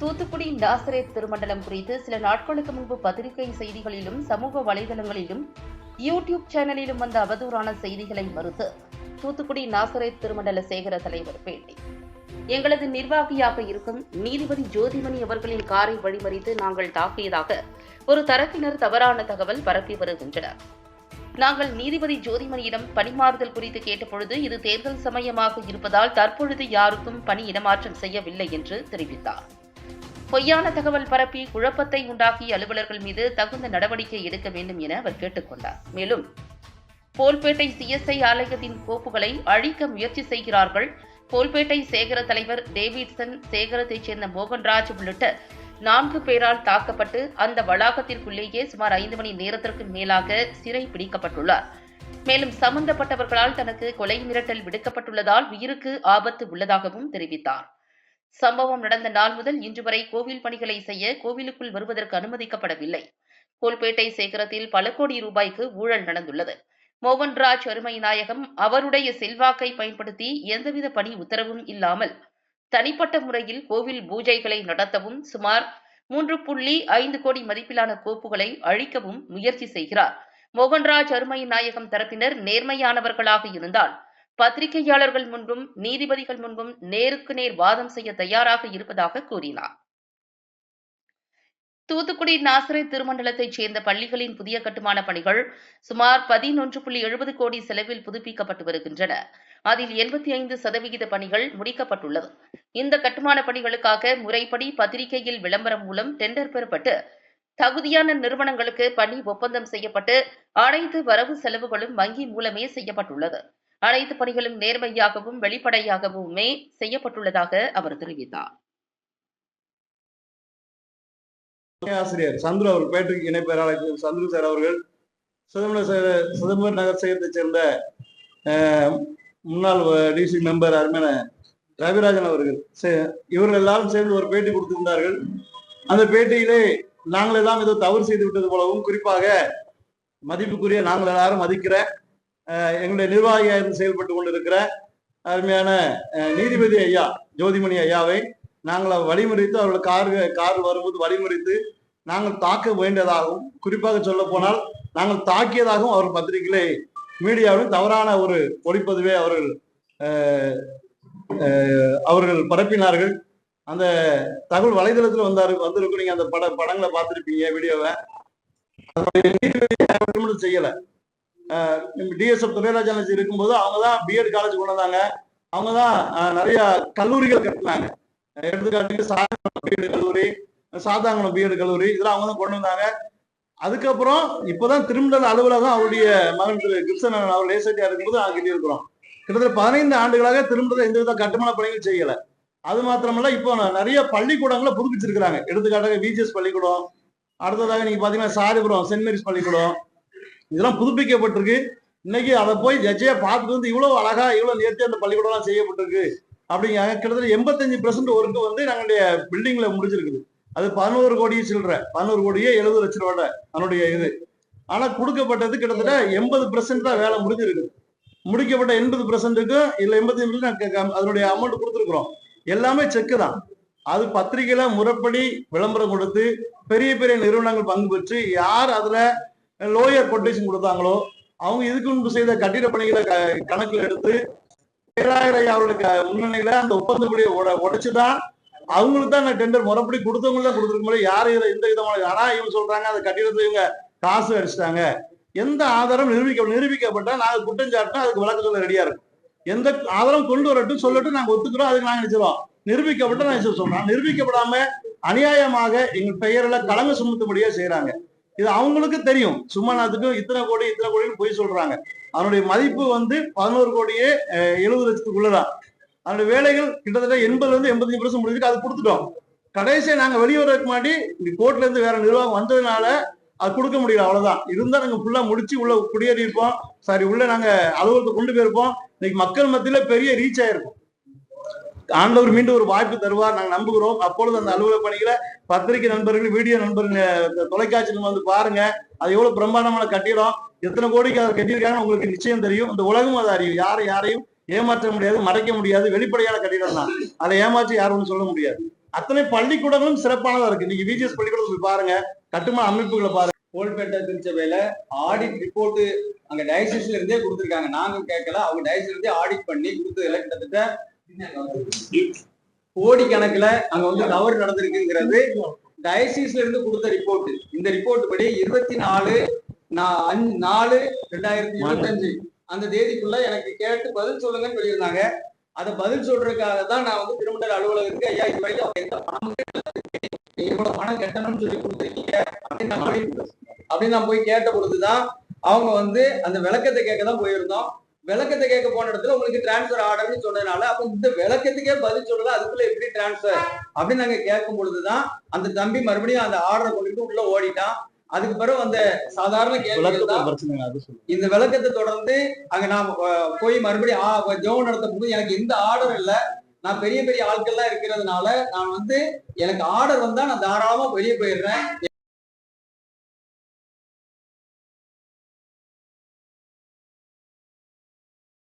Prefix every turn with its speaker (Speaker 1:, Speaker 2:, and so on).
Speaker 1: தூத்துக்குடி நாசரேத் திருமண்டலம் குறித்து சில நாட்களுக்கு முன்பு பத்திரிகை செய்திகளிலும் சமூக வலைதளங்களிலும் யூடியூப் சேனலிலும் வந்த அவதூறான செய்திகளை மறுத்து தூத்துக்குடி நாசரேத் திருமண்டல சேகர தலைவர் பேட்டி. எங்களது நிர்வாகியாக இருக்கும் நீதிபதி ஜோதிமணி அவர்களின் காரை வழிமறித்து நாங்கள் தாக்கியதாக ஒரு தரப்பினர் தவறான தகவல் பரப்பி வருகின்றனர். நாங்கள் நீதிபதி ஜோதிமணியிடம் பணிமாறுதல் குறித்து கேட்டபொழுது இது தேர்தல் சமயமாக இருப்பதால் தற்பொழுது யாருக்கும் பணி இடமாற்றம் செய்யவில்லை என்று தெரிவித்தார். பொய்யான தகவல் பரப்பி குழப்பத்தை உண்டாக்கிய அலுவலர்கள் மீது தகுந்த நடவடிக்கை எடுக்க வேண்டும் என அவர் கேட்டுக்கொண்டார். மேலும் போல்பேட்டை சிஎஸ்ஐ ஆலயத்தின் கோப்புகளை அழிக்க முயற்சி செய்கிறார்கள். போல்பேட்டை சேகர தலைவர் டேவிட்சன் சேகரத்தைச் சேர்ந்த மோகன்ராஜ் உள்ளிட்ட நான்கு பேரால் தாக்கப்பட்டு அந்த வளாகத்திற்குள்ளேயே சுமார் ஐந்து மணி நேரத்திற்கு மேலாக சிறை பிடிக்கப்பட்டுள்ளார். மேலும் சம்பந்தப்பட்டவர்களால் தனக்கு கொலை மிரட்டல் விடுக்கப்பட்டுள்ளதால் உயிருக்கு ஆபத்து உள்ளதாகவும் தெரிவித்தார். சம்பவம் நடந்த நாள் முதல் இன்று வரை கோவில் பணிகளை செய்ய கோவிலுக்குள் வருவதற்கு அனுமதிக்கப்படவில்லை. கோல்பேட்டை சேகரத்தில் பல கோடி ரூபாய்க்கு ஊழல் நடந்துள்ளது. மோகன்ராஜ் அருமை நாயகம் அவருடைய செல்வாக்கை பயன்படுத்தி எந்தவித பணி உத்தரவும் இல்லாமல் தனிப்பட்ட முறையில் கோவில் பூஜைகளை நடத்தவும் சுமார் மூன்று புள்ளி ஐந்து கோடி மதிப்பிலான கோப்புகளை அழிக்கவும் முயற்சி செய்கிறார். மோகன்ராஜ் அருமை நாயகம் தரப்பினர் நேர்மையானவர்களாக இருந்தால் பத்திரிகையாளர்கள் முன்பும் நீதிபதிகள் முன்பும் நேருக்கு நேர் வாதம் செய்ய தயாராக இருப்பதாக கூறினார். தூத்துக்குடி நாசரை திருமண்டலத்தைச் சேர்ந்த பள்ளிகளின் புதிய கட்டுமான பணிகள் சுமார் பதினொன்று புள்ளி எழுபது கோடி செலவில் புதுப்பிக்கப்பட்டு வருகின்றன. அதில் எண்பத்தி ஐந்து சதவிகித பணிகள் முடிக்கப்பட்டுள்ளது. இந்த கட்டுமான பணிகளுக்காக முறைப்படி பத்திரிகையில் விளம்பரம் மூலம் டெண்டர் பெறப்பட்டு தகுதியான நிறுவனங்களுக்கு பணி ஒப்பந்தம் செய்யப்பட்டு அனைத்து வரவு செலவுகளும் வங்கி மூலமே செய்யப்பட்டுள்ளது. அனைத்து பணிகளும் நேர்மையாகவும் வெளிப்படையாகவுமே செய்யப்பட்டுள்ளதாக அவர் தெரிவித்தார்.
Speaker 2: ஆசிரியர் சந்துரு அவர் பேட்டிக்கு இணை பேராளர் சந்துரு சார் அவர்கள் சிதம்பரம் சே- சிதம்பரம் நகர் சேகரத்தைச் சேர்ந்த அஹ், முன்னாள் டிசி மெம்பர் அருமையான ரவிராஜன் அவர்கள் சே- இவர்கள் எல்லாரும் சேர்ந்து ஒரு பேட்டி கொடுத்திருந்தார்கள். அந்த பேட்டியிலே நாங்கள் எல்லாம் ஏதோ தவறு செய்து விட்டது போலவும் குறிப்பாக மதிப்புக்குரிய நாங்கள் எல்லாரும் மதிக்கிற எங்களுடைய நிர்வாகியாக இருந்து செயல்பட்டு கொண்டிருக்கிற அருமையான நீதிபதி ஐயா ஜோதிமணி ஐயாவை நாங்கள் வழிமுறைத்து அவர்கள் கார் கார் வரும்போது வழிமுறைத்து நாங்கள் தாக்க வேண்டியதாகவும் குறிப்பாக சொல்ல போனால் நாங்கள் தாக்கியதாகவும் அவர் பத்திரிகையிலே மீடியாவிலும் தவறான ஒரு ஒளிப்பதிவை அவர்கள் அவர்கள் பரப்பினார்கள். அந்த தகவல் வலைதளத்தில் வந்தாரு வந்திருக்கும் நீங்க அந்த பட படங்களை பார்த்துருப்பீங்க வீடியோவை. நீதிபதி செய்யலை. டிஎஸ்எஃப் துரைராஜன் இருக்கும்போது அவங்க தான் பிஎட் காலேஜ் கொண்டு வந்தாங்க அவங்க தான் நிறைய கல்லூரிகள் கட்டினாங்க. எடுத்துக்காட்டுக்கு சாதாரண பிஎட் கல்லூரி சாத்தாங்குளம் பிஎட் கல்லூரி இதெல்லாம் அவங்க தான் கொண்டு வந்தாங்க. அதுக்கப்புறம் இப்போதான் திருமண அலுவலகம் அவருடைய மகன் திரு கிருஷ்ணன் அவர் லேசட்டியா இருக்கும்போது நாங்கள் கட்டியிருக்கிறோம். கிட்டத்தட்ட பதினைந்து ஆண்டுகளாக திருமணத்தை எந்த வித கட்டுமான பணிகள் செய்யல. அது மாத்திரமல்ல இப்போ நிறைய பள்ளிக்கூடங்களை புதுப்பிச்சிருக்கிறாங்க. எடுத்துக்காட்டாக விஜிஎஸ் பள்ளிக்கூடம் அடுத்ததாக நீங்க பாத்தீங்கன்னா சாரிபுரம் சென்ட் மேரிஸ் பள்ளிக்கூடம் இதெல்லாம் புதுப்பிக்கப்பட்டிருக்கு. இன்னைக்கு அதை போய் ஜட்ஜையா பார்த்துட்டு வந்து இவ்வளவு அழகா இவ்வளவு நேர்த்தி அந்த பள்ளிக்கூடம்லாம் செய்யப்பட்டிருக்கு அப்படிங்கிறாங்க. கிட்டத்தட்ட எண்பத்தஞ்சு பெர்சன்ட் ஒர்க்கு வந்து நம்மளுடைய பில்டிங்ல முடிஞ்சிருக்குது. அது பதினோரு கோடியே சில்லற. பதினோரு கோடியே எழுபது லட்ச ரூபாய் அதனுடைய இது. ஆனா கொடுக்கப்பட்டது கிட்டத்தட்ட எண்பது பெர்சன்ட் தான் வேலை முடிஞ்சிருக்குது. முடிக்கப்பட்ட எண்பது பெர்சன்ட்டுக்கும் இல்லை எண்பத்தி அதனுடைய அமௌண்ட் கொடுத்துருக்குறோம். எல்லாமே செக்கு தான். அது பத்திரிகையில முறைப்படி விளம்பரம் கொடுத்து பெரிய பெரிய நிறுவனங்கள் பங்கு பெற்று யார் அதுல லோயர் கொட்டேஷன் கொடுத்தாங்களோ அவங்க இதுக்கு முன்பு செய்த கட்டிட பணிகளை க- கணக்கில் எடுத்து பேராயர் அவர்களுக்கு முன்னணியில அந்த ஒப்பந்தப்படியை உட உடைச்சுதான் அவங்களுக்கு தான் அந்த டெண்டர் முறைப்படி கொடுத்தவங்களும் தான் கொடுத்துருக்க முடியும். யாரும் இதுல எந்த விதமான ஆனா இவங்க சொல்றாங்க அந்த கட்டிடத்தை இவங்க காசு அடிச்சிட்டாங்க. எந்த ஆதாரம் நிரூபிக்க நிரூபிக்கப்பட்டா நாங்கள் குற்றம் அதுக்கு விளக்க சொல்ல ரெடியா இருக்கும். எந்த ஆதாரம் கொண்டு வரட்டும் சொல்லட்டும் நாங்க ஒத்துக்கிறோம் அதுக்கு நாங்க நினைச்சிடும் நிரூபிக்கப்பட்ட நான் சொல்றோம் நிரூபிக்கப்படாம அநியாயமாக எங்கள் பெயரில் கலங்க சுமத்தும்படியா செய்யறாங்க இது அவங்களுக்கு தெரியும். சும்மாநாத்துக்கு இத்தனை கோடி இத்தனை கோடின்னு போய் சொல்றாங்க. அதனுடைய மதிப்பு வந்து பதினோரு கோடியே எழுபது லட்சத்துக்குள்ளதான். அதனுடைய வேலைகள் கிட்டத்தட்ட எண்பதுல இருந்து எண்பத்தஞ்சு பர்சன்ட் முடிஞ்சுட்டு அது கொடுத்துட்டோம். கடைசியை நாங்க வெளியே வரதுக்கு முன்னாடி கோர்ட்ல இருந்து வேற நிர்வாகம் வந்ததுனால அது கொடுக்க முடியல அவ்வளவுதான். இருந்தா நாங்க ஃபுல்லா முடிச்சு உள்ள குடியேறி இருப்போம் சாரி உள்ள நாங்க அலுவலகத்தை கொண்டு போயிருப்போம். இன்னைக்கு மக்கள் மத்தியில பெரிய ரீச் ஆயிருக்கும். ஆண்டவர் மீண்டும் ஒரு வாய்ப்பு தருவார். நாங்க நம்புகிறோம். அப்பொழுது அந்த அலுவலக பணிகளை பத்திரிகை நண்பர்கள் வீடியோ நண்பர்கள் தொலைக்காட்சியில் வந்து பாருங்க. அது எவ்வளவு பிரம்மாண்டமான கட்டிடம். எத்தனை கோடிக்கு அதை கட்டியிருக்காங்கன்னு உங்களுக்கு நிச்சயம் தெரியும். இந்த உலகம் அதை அறியும். யாரும் யாரையும் ஏமாற்ற முடியாது மறைக்க முடியாது. வெளிப்படையான கட்டிடம் தான். அதை ஏமாற்றி யாரும் சொல்ல முடியாது. அத்தனை பள்ளிக்கூடங்களும் சிறப்பானதா இருக்கு. நீங்க விஜிஎஸ் பள்ளிக்கூடம் பாருங்க. கட்டுமான அமைப்புகளை பாருங்க.
Speaker 3: கோல்பேட்டை திருச்சபையில ஆடிட் ரிப்போர்ட் அங்க டயசிஸ்ல இருந்தே கொடுத்துருக்காங்க. நாங்க கேட்கல. அவங்க டயசிஸ்ல இருந்தே ஆடிட் பண்ணி கொடுத்ததுல கிட்டத்தட்ட கோடி கணக்குல அங்க வந்து தவறு நடந்திருக்குங்கிறது டயசிஸ்ல இருந்து கொடுத்த ரிப்போர்ட் இந்த ரிப்போர்ட் படி இருபத்தி நாலு அஞ்சு- நாலு ரெண்டாயிரத்தி இருபத்தஞ்சு. அந்த தேதிக்குள்ள எனக்கு கேட்டு பதில் சொல்லுங்கன்னு சொல்லியிருந்தாங்க. அதை பதில் சொல்றதுக்காக தான் நான் வந்து திருமண்டல் அலுவலகத்துக்கு ஐயா இது வரைக்கும் அவங்க எந்த பணம் நீங்க இவ்வளவு பணம் கட்டணும்னு சொல்லி கொடுத்துருக்கீங்க. அப்படின்னு நான் போய்- அப்படின்னு நான் போய் கேட்ட பொழுதுதான் அவங்க வந்து அந்த விளக்கத்தை கேட்க தான் போயிருந்தோம். விளக்கத்தை கேட்க போன இடத்துல உங்களுக்கு டிரான்ஸ்ஃபர் ஆர்டர்னு சொன்னதுனால அப்ப இந்த விளக்கத்துக்கே பதில் சொல்லல அதுக்குள்ள எப்படி டிரான்ஸ்ஃபர் அப்படின்னு நாங்க கேட்கும் பொழுதுதான் அந்த தம்பி மறுபடியும் அந்த ஆர்டரை கொண்டுட்டு உள்ள ஓடிட்டான். அதுக்கு பிறகு அந்த சாதாரண இந்த விளக்கத்தை தொடர்ந்து அங்க நான் போய் மறுபடியும் ஜெபம் நடத்தும் போது எனக்கு எந்த ஆர்டர் இல்ல. நான் பெரிய பெரிய ஆட்கள்லாம் இருக்கிறதுனால நான் வந்து எனக்கு ஆர்டர் வந்தா நான் தாராளமா வெளியே போயிடுறேன்.